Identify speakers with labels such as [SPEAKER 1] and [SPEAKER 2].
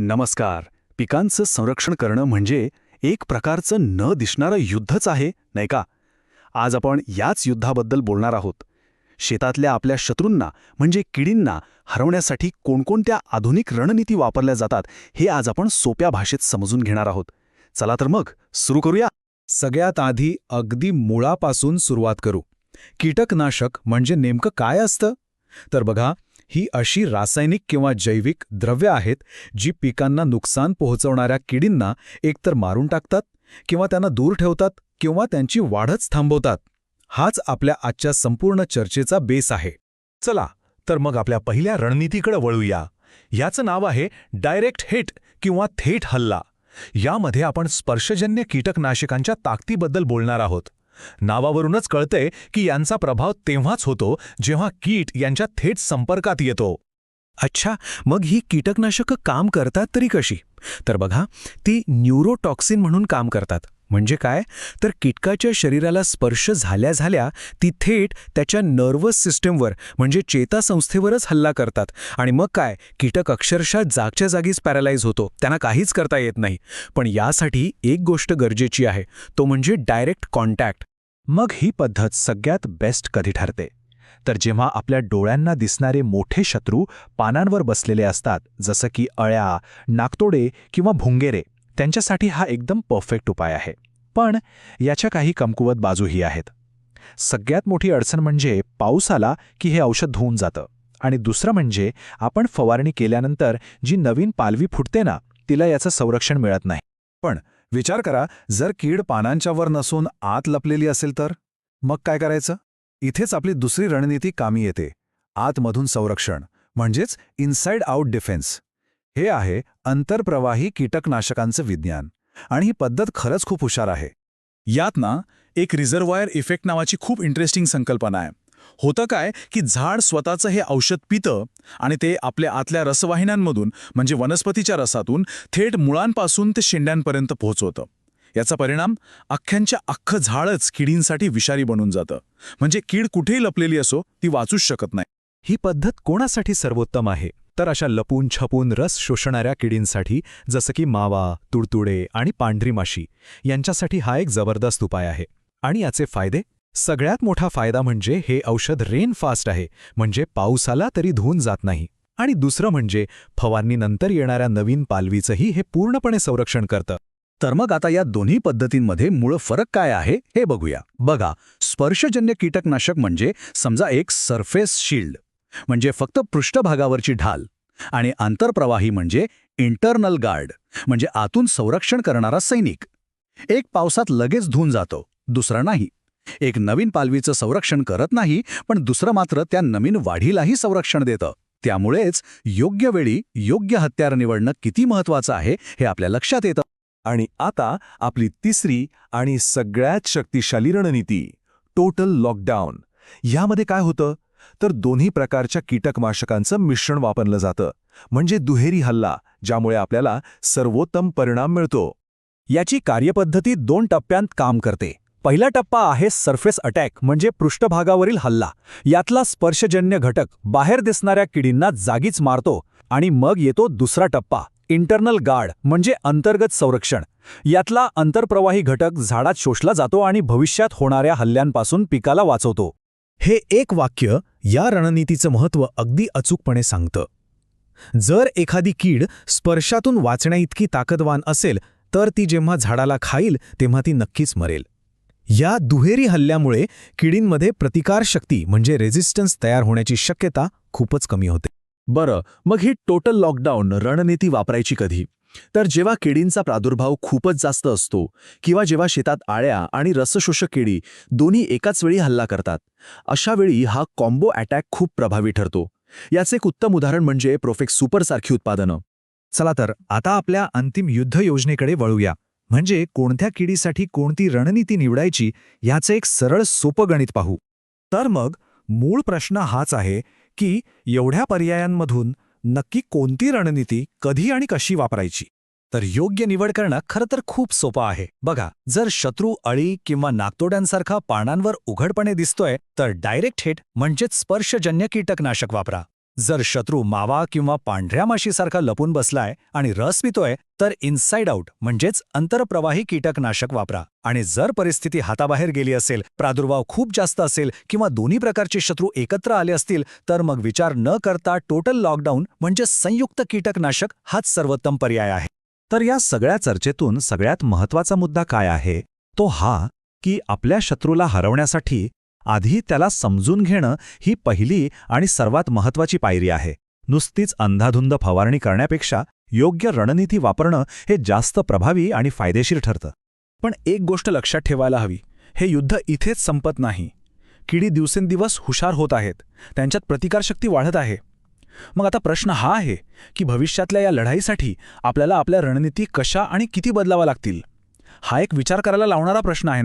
[SPEAKER 1] नमस्कार. पिकांचं संरक्षण करणं म्हणजे एक प्रकारचं न दिसणारं युद्धच आहे नाही का? आज आपण याच युद्धाबद्दल बोलणार आहोत. शेतातल्या आपल्या शत्रूंना म्हणजे किडींना हरवण्यासाठी कोणकोणत्या आधुनिक रणनीती वापरल्या जातात हे आज आपण सोप्या भाषेत समजून घेणार आहोत. चला तर मग सुरू करूया.
[SPEAKER 2] सगळ्यात आधी अगदी मुळापासून सुरुवात करू. कीटकनाशक म्हणजे नेमकं काय असतं? तर बघा ही अशी रासायनिक किंवा जैविक द्रव्य आहेत जी पिकांना नुकसान पोहोचवणाऱ्या किडींना एकतर मारून टाकतात किंवा त्यांना दूर ठेवतात किंवा त्यांची वाढच थांबवतात. हाच आपल्या आजच्या संपूर्ण चर्चेचा बेस आहे.
[SPEAKER 3] चला तर मग आपल्या पहिल्या रणनीतीकडे वळूया. याचं नाव आहे डायरेक्ट हिट किंवा थेट हल्ला. यामध्ये आपण स्पर्शजन्य कीटकनाशकांच्या ताकदीबद्दल बोलणार आहोत. नावावरूनच कळतंय की यांचा प्रभाव तेव्हाच होतो जेव्हा कीट यांच्या थेट संपर्कात येतो.
[SPEAKER 2] अच्छा मग ही कीटकनाशकं काम करतात तरी कशी? तर बघा ती न्यूरोटॉक्सिन म्हणून काम करतात. म्हणजे काय? तर कीटकाच्या शरीराला स्पर्श झाल्या झाल्या ती थेट त्याच्या नर्वस सिस्टमवर म्हणजे चेतासंस्थेवरच हल्ला करतात. आणि मग काय? कीटक अक्षरशः जागच्या जागीच पॅरालाइज होतो. त्यांना काहीच करता येत नाही. पण यासाठी एक गोष्ट गरजेची आहे. तो म्हणजे डायरेक्ट कॉन्टॅक्ट.
[SPEAKER 3] मग ही पद्धत सगळ्यात बेस्ट कधी ठरते? तर जेव्हा आपल्या डोळ्यांना दिसणारे मोठे शत्रू पानांवर बसलेले असतात जसं की अळ्या नाकतोडे किंवा भुंगेरे त्यांच्यासाठी हा एकदम परफेक्ट उपाय आहे. पण याच्या काही कमकुवत बाजूही आहेत. सगळ्यात मोठी अडचण म्हणजे पाऊस आला की हे औषध धुवून जातं. आणि दुसरं म्हणजे आपण फवारणी केल्यानंतर जी नवीन पालवी फुटते ना तिला याचं संरक्षण मिळत नाही.
[SPEAKER 4] पण विचार करा जर कीड पानांच्यावर नसून आत लपलेली असेल तर? मग काय करायचं? इथेच आपली दुसरी रणनीती कामी येते. आतमधून संरक्षण म्हणजेच इनसाइड आउट डिफेन्स हे आहे अंतरप्रवाही कीटकनाशकांचं विज्ञान. आणि ही पद्धत खरंच खूप हुशार आहे.
[SPEAKER 5] यात ना एक रिझर्वायर इफेक्ट नावाची खूप इंटरेस्टिंग संकल्पना आहे. होतं काय की झाड स्वतःचं हे औषध पितं आणि ते आपल्या आतल्या रसवाहिन्यांमधून म्हणजे वनस्पतीच्या रसातून थेट मुळांपासून ते शेंड्यांपर्यंत पोहोचवतं. याचा परिणाम अख्ख्यांच्या अख्खं झाडच किडींसाठी विषारी बनून जातं. म्हणजे कीड कुठेही लपलेली असो ती वाचूच शकत नाही.
[SPEAKER 2] ही पद्धत कोणासाठी सर्वोत्तम आहे? तर अशा लपून छपून रस शोषणाऱ्या किडींसाठी जसं की मावा तुडतुडे आणि पांढरी माशी यांच्यासाठी हा एक जबरदस्त उपाय आहे. आणि याचे फायदे? सगळ्यात मोठा फायदा म्हणजे हे औषध रेन फास्ट आहे म्हणजे पाऊसाला तरी धुवून जात नाही. आणि दुसरं म्हणजे फवारणीनंतर येणाऱ्या नवीन पालवीचंही हे पूर्णपणे संरक्षण करतं.
[SPEAKER 1] तर मग आता या दोन्ही पद्धतींमध्ये मूळ फरक काय आहे हे बघूया. बघा स्पर्शजन्य कीटकनाशक म्हणजे समजा एक सरफेस शिल्ड म्हणजे फक्त पृष्ठभागावरची ढाल आणि आंतरप्रवाही म्हणजे इंटरनल गार्ड म्हणजे आतून संरक्षण करणारा सैनिक. एक पावसात लगेच धुवून जातो दुसरा नाही. एक नवीन पालवीचं संरक्षण करत नाही पण दुसरं मात्र त्या नवीन वाढीलाही संरक्षण देतं. त्यामुळेच योग्य वेळी योग्य हत्यार निवडणं किती महत्वाचं आहे हे आपल्या लक्षात येतं.
[SPEAKER 3] आणि आता आपली तिसरी आणि सगळ्यात शक्तिशाली रणनीती टोटल लॉकडाऊन यामध्ये काय होतं? तर दोन्ही प्रकारच्या कीटकनाशकांचं मिश्रण वापरलं जातं. म्हणजे दुहेरी हल्ला ज्यामुळे आपल्याला सर्वोत्तम परिणाम मिळतो.
[SPEAKER 2] याची कार्यपद्धती दोन टप्प्यांत काम करते. पहिला टप्पा आहे सरफेस अटॅक म्हणजे पृष्ठभागावरील हल्ला. यातला स्पर्शजन्य घटक बाहेर दिसणाऱ्या किडींना जागीच मारतो आणि मग येतो दुसरा टप्पा इंटरनल गार्ड म्हणजे अंतर्गत संरक्षण. यातला अंतरप्रवाही घटक झाडात शोषला जातो आणि भविष्यात होणाऱ्या हल्ल्यांपासून पिकाला वाचवतो. हे एक वाक्य या रणनीतीचं महत्त्व अगदी अचूकपणे सांगतं. जर एखादी कीड स्पर्शातून वाचण्याइतकी ताकदवान असेल तर ती जेव्हा झाडाला खाईल तेव्हा ती नक्कीच मरेल. या दुहेरी हल्ल्यामुळे किडींमध्ये प्रतिकारशक्ती म्हणजे रेझिस्टन्स तयार होण्याची शक्यता खूपच कमी होते.
[SPEAKER 4] बरं मग ही टोटल लॉकडाऊन रणनीती वापरायची कधी? तर जेव्हा किडींचा प्रादुर्भाव खूपच जास्त असतो किंवा जेव्हा शेतात आळ्या आणि रसशोषक किडी दोन्ही एकाच वेळी हल्ला करतात अशा वेळी हा कॉम्बो अटॅक खूप प्रभावी ठरतो. याचे एक उत्तम उदाहरण म्हणजे प्रोफेक्स सुपरसारखी उत्पादनं.
[SPEAKER 2] चला तर आता आपल्या अंतिम युद्ध योजनेकडे वळूया. म्हणजे कोणत्या किडीसाठी कोणती रणनीती निवडायची याचं एक सरळ सोपं गणित पाहू. तर मग मूळ प्रश्न हाच आहे की एवढ्या पर्यायांमधून नक्की कोणती रणनीती कधी आणि कशी वापरायची? तर योग्य निवड करणं खरं तर खूप सोपं आहे. बघा जर शत्रू अळी किंवा नागतोड्यांसारखा पानांवर उघडपणे दिसतोय तर डायरेक्ट हिट म्हणजेच स्पर्शजन्य कीटकनाशक वापरा. जर शत्रू मावा किंवा पांढऱ्या माशीसारखा लपून बसलाय आणि रस पितोय तर इनसाइड आउट म्हणजेच अंतरप्रवाही कीटकनाशक वापरा. आणि जर परिस्थिती हाताबाहेर गेली असेल प्रादुर्भाव खूप जास्त असेल किंवा दोन्ही प्रकारचे शत्रू एकत्र आले असतील तर मग विचार न करता टोटल लॉकडाऊन म्हणजे संयुक्त कीटकनाशक हाच सर्वोत्तम पर्याय आहे.
[SPEAKER 3] तर या सगळ्या चर्चेतून सगळ्यात महत्त्वाचा मुद्दा काय आहे? तो हा की आपल्या शत्रूला हरवण्यासाठी आधी त्याला समजून घेणं ही पहिली आणि सर्वात महत्वाची पायरी आहे. नुसतीच अंधाधुंद फवारणी करण्यापेक्षा योग्य रणनीती वापरणं हे जास्त प्रभावी आणि फायदेशीर ठरतं.
[SPEAKER 5] पण एक गोष्ट लक्षात ठेवायला हवी हे युद्ध इथेच संपत नाही. किडी दिवसेंदिवस हुशार होत आहेत त्यांच्यात प्रतिकारशक्ती वाढत आहे. मग आता प्रश्न हा आहे की भविष्यातल्या या लढाईसाठी आपल्याला आपल्या रणनीती कशा आणि किती बदलावा लागतील? हा एक विचार करायला लावणारा प्रश्न आहे